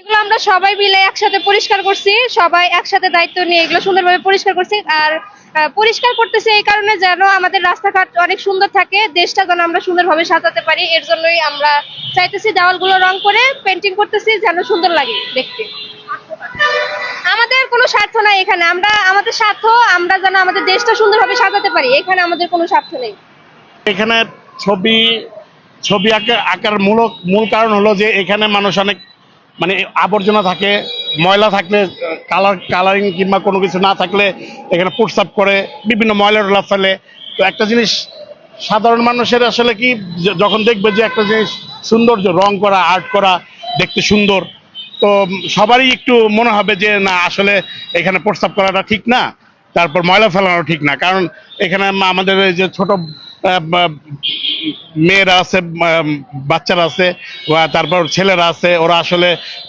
এগুলো আমরা সবাই মিলে একসাথে পরিষ্কার করছি, সবাই একসাথে দায়িত্ব নিয়ে এগুলো সুন্দরভাবে পরিষ্কার করছি। আর পরিষ্কার করতেছি এই কারণে যেন আমাদের রাস্তাঘাট অনেক সুন্দর থাকে, দেশটা যেন আমরা সুন্দরভাবে সাজাতে পারি, এর জন্যই আমরা চাইতেছি দেওয়ালগুলো রং করে পেন্টিং করতেছি, যেন সুন্দর লাগে দেখতে। আমাদের কোনো স্বার্থ নাই এখানে, আমরা, আমাদের স্বার্থ, আমরা যেন আমাদের দেশটা সুন্দরভাবে সাজাতে পারি, এখানে আমাদের কোনো স্বার্থ নেই। এখানে ছবি ছবি আঁকা, আঁকার মূল কারণ হলো যে এখানে মানুষ অনেক মানে আবর্জনা থাকে, ময়লা থাকলে কালার কালারিং কিংবা কোনো কিছু না থাকলে এখানে প্রস্তাব করে, বিভিন্ন ময়লা টলা ফেলে। তো একটা জিনিস, সাধারণ মানুষের আসলে কি যখন দেখবে যে একটা জিনিস সৌন্দর্য, রং করা আর্ট করা, দেখতে সুন্দর, তো সবারই একটু মনে হবে যে না, আসলে এখানে প্রস্তাব করাটা ঠিক না। তারপর ময়লা ফেলানো ঠিক না। কারণ এখানে আমাদের এই যে ছোট মেয়েরা আছে বাচ্চারা আছে তারপর ছেলেরা আছে, ওরা আসলে